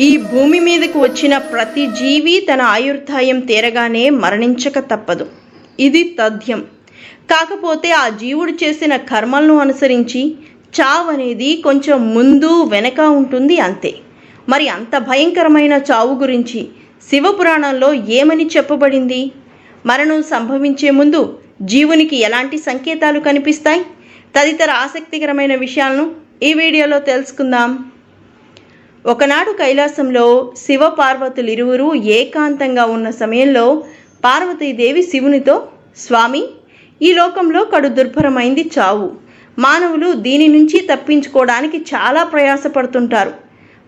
ఈ భూమి మీదకు వచ్చిన ప్రతి జీవి తన ఆయుర్దాయం తీరగానే మరణించక తప్పదు. ఇది తథ్యం. కాకపోతే ఆ జీవుడు చేసిన కర్మలను అనుసరించి చావు అనేది కొంచెం ముందు వెనక ఉంటుంది అంతే. మరి అంత భయంకరమైన చావు గురించి శివపురాణంలో ఏమని చెప్పబడింది? మరణం సంభవించే ముందు జీవునికి ఎలాంటి సంకేతాలు కనిపిస్తాయి? తదితర ఆసక్తికరమైన విషయాలను ఈ వీడియోలో తెలుసుకుందాం. ఒకనాడు కైలాసంలో శివపార్వతులిరువురు ఏకాంతంగా ఉన్న సమయంలో పార్వతీదేవి శివునితో స్వామి ఈ లోకంలో కడు దుర్భరమైంది చావు. మానవులు దీని నుంచి తప్పించుకోవడానికి చాలా ప్రయాసపడుతుంటారు.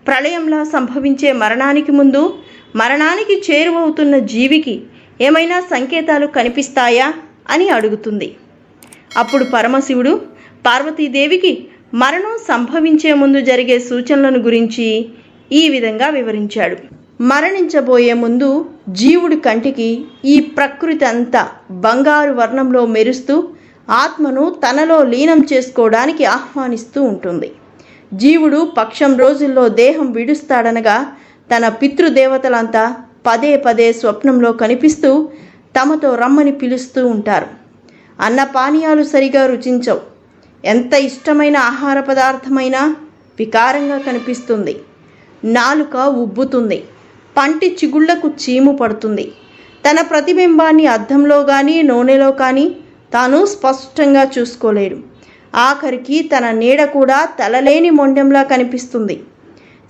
ప్రళయంలా సంభవించే మరణానికి ముందు మరణానికి చేరువవుతున్న జీవికి ఏమైనా సంకేతాలు కనిపిస్తాయా? అని అడుగుతుంది. అప్పుడు పరమశివుడు పార్వతీదేవికి మరణం సంభవించే ముందు జరిగే సూచనలను గురించి ఈ విధంగా వివరించాడు. మరణించబోయే ముందు జీవుడి కంటికి ఈ ప్రకృతి అంతా బంగారు వర్ణంలో మెరుస్తూ ఆత్మను తనలో లీనం చేసుకోవడానికి ఆహ్వానిస్తూ ఉంటుంది. జీవుడు పక్షం రోజుల్లో దేహం విడుస్తాడనగా తన పితృదేవతలంతా పదే పదే స్వప్నంలో కనిపిస్తూ తమతో రమ్మని పిలుస్తూ ఉంటారు. అన్న పానీయాలు సరిగా రుచించవు. ఎంత ఇష్టమైన ఆహార పదార్థమైనా వికారంగా కనిపిస్తుంది. నాలుక ఉబ్బుతుంది. పంటి చిగుళ్ళకు చీము పడుతుంది. తన ప్రతిబింబాన్ని అద్దంలో కానీ నూనెలో కానీ తాను స్పష్టంగా చూసుకోలేడు. ఆఖరికి తన నీడ కూడా తలలేని మొండెంలా కనిపిస్తుంది.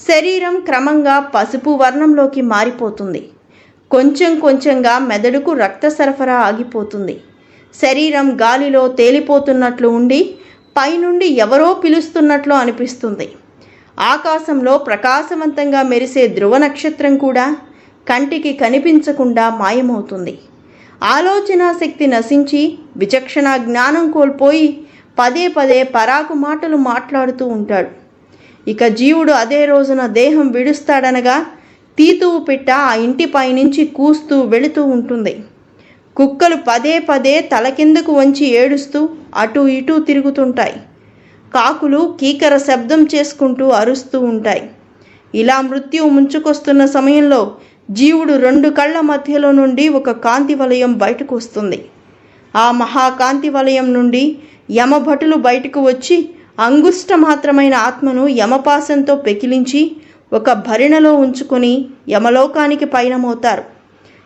శరీరం క్రమంగా పసుపు వర్ణంలోకి మారిపోతుంది. కొంచెం కొంచెంగా మెదడుకు రక్త సరఫరా ఆగిపోతుంది. శరీరం గాలిలో తేలిపోతున్నట్లు ఉండి పైనుండి ఎవరో పిలుస్తున్నట్లు అనిపిస్తుంది. ఆకాశంలో ప్రకాశవంతంగా మెరిసే ధ్రువ నక్షత్రం కూడా కంటికి కనిపించకుండా మాయమవుతుంది. ఆలోచనా శక్తి నశించి విచక్షణ జ్ఞానం కోల్పోయి పదే పదే పరాకు మాటలు మాట్లాడుతూ ఉంటాడు. ఇక జీవుడు అదే రోజున దేహం విడుస్తాడనగా తీతువు పిట్ట ఆ ఇంటి పైనుంచి కూస్తూ వెళుతూ ఉంటుంది. కుక్కలు పదే పదే తల కిందకు వంచి ఏడుస్తూ అటు ఇటు తిరుగుతుంటాయి. కాకులు కీకర శబ్దం చేసుకుంటూ అరుస్తూ ఉంటాయి. ఇలా మృత్యువు ముంచుకొస్తున్న సమయంలో జీవుడు రెండు కళ్ళ మధ్యలో నుండి ఒక కాంతి వలయం బయటకు వస్తుంది. ఆ మహాకాంతి వలయం నుండి యమభటులు బయటకు వచ్చి అంగుష్ట మాత్రమైన ఆత్మను యమపాసంతో పెకిలించి ఒక భరిణలో ఉంచుకొని యమలోకానికి పయనమవుతారు.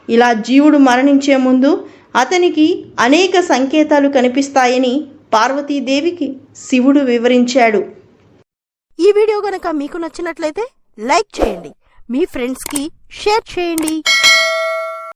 ఇలా జీవుడు మరణించే ముందు అతనికి అనేక సంకేతాలు కనిపిస్తాయని పార్వతీదేవికి శివుడు వివరించాడు. ఈ వీడియో గనక మీకు నచ్చినట్లయితే లైక్ చేయండి. మీ ఫ్రెండ్స్కి షేర్ చేయండి.